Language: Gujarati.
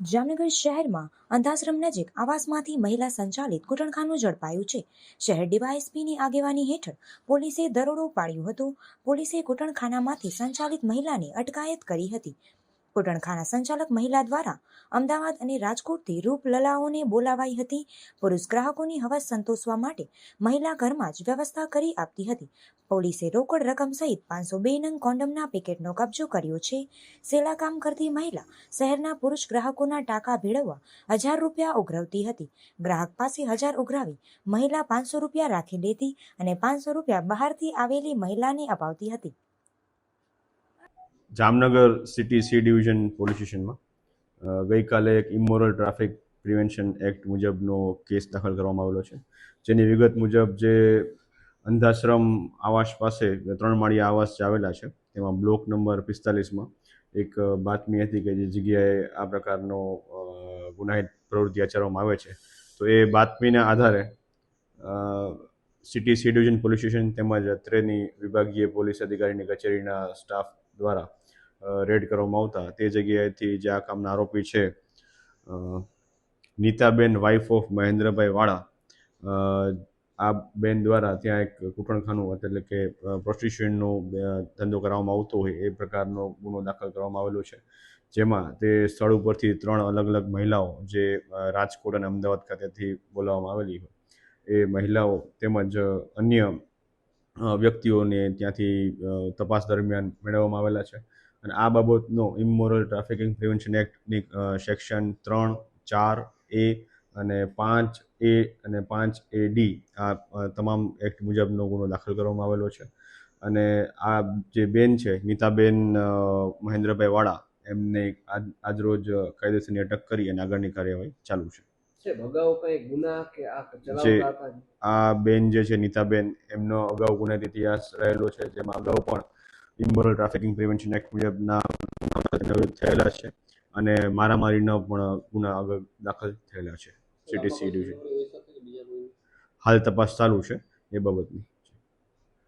જામનગર શહેરમાં અંધાશ્રમ નજીક આવાસમાંથી મહિલા સંચાલિત કૂટણખાનું ઝડપાયું છે. શહેર ડીવાયએસપીની આગેવાની હેઠળ પોલીસે દરોડો પાડ્યો હતો. પોલીસે કૂટણખાનામાંથી સંચાલિત મહિલાની અટકાયત કરી હતી. કૂટણખાના સંચાલક મહિલા દ્વારા અમદાવાદ અને રાજકોટથી રૂપલલાઓને બોલાવાઈ હતી. પુરુષ ગ્રાહકોની હવસ સંતોષવા માટે મહિલા ઘરમાં જ વ્યવસ્થા કરી આપતી હતી. પોલીસે રોકડ રકમ સહિત પાંચસો બે નંગ કોન્ડમના પેકેટનો કબજો કર્યો છે. સેલા કામ કરતી મહિલા શહેરના પુરુષ ગ્રાહકોના ટાંકા ભેળવવા હજાર રૂપિયા ઉઘરાવતી હતી. ગ્રાહક પાસે હજાર ઉઘરાવી મહિલા પાંચસો રૂપિયા રાખી લેતી અને પાંચસો રૂપિયા બહારથી આવેલી મહિલાને અપાવતી હતી. Jamnagar city C division police સ્ટેશનમાં ગઈકાલે એક ઇમોરલ ટ્રાફિક પ્રિવેન્શન એક્ટ મુજબનો કેસ દાખલ કરવામાં આવેલો છે. જેની વિગત મુજબ જે અંધાશ્રમ આવાસ પાસે ત્રણ માળિયા આવાસ આવેલા છે, તેમાં બ્લોક નંબર પિસ્તાલીસમાં એક બાતમી હતી કે જે જગ્યાએ આ પ્રકારનો ગુનાહિત પ્રવૃત્તિ આચરવામાં આવે છે. તો એ બાતમીના આધારે city C division police station તેમજ અત્રેની વિભાગીય પોલીસ અધિકારીની કચેરીના સ્ટાફ દ્વારા રેડ કરવામાં આવતા. તે જગ્યાએથી જે આ કામના આરોપી છે નીતાબેન વાઇફ ઓફ મહેન્દ્રભાઈ વાળા. આ બેન દ્વારા ત્યાં એક કૂટણખાનું એટલે કે પ્રોસ્ટિટ્યુશનનો ધંધો કરવામાં આવતો હોય એ પ્રકારનો ગુનો દાખલ કરવામાં આવેલો છે. જેમાં તે સ્થળ ઉપરથી ત્રણ અલગ અલગ મહિલાઓ જે રાજકોટ અને અમદાવાદ ખાતેથી બોલાવવામાં આવેલી હોય. એ મહિલાઓ તેમજ અન્ય વ્યક્તિઓને ત્યાંથી તપાસ દરમિયાન મેળવવામાં આવેલા છે. અને આ બાબતનો ઇમોરલ ટ્રાફિકિંગ પ્રિવેન્શન એક્ટની સેક્શન ત્રણ ચાર એ અને પાંચ એ અને પાંચ એ ડી આ તમામ એક્ટ મુજબનો ગુનો દાખલ કરવામાં આવેલો છે. અને આ જે બેન છે નીતાબેન મહેન્દ્રભાઈ વાળા એમને આજરોજ કાયદેસરની અટક કરી અને આગળની કાર્યવાહી ચાલુ છે. જે આ બેન જે છે નીતાબેન એમનો અગાઉ ગુનાહિત ઇતિહાસ રહેલો છે જેમાં અગાઉ પણ ઇમોરલ ટ્રાફિકિંગ પ્રિવેન્શન એક્ટ મુજબના થયેલા છે અને મારામારીનો પણ ગુના આગળ દાખલ થયેલા છે. સિટી સી ડિવિઝન હાલ તપાસ ચાલુ છે એ બાબતની.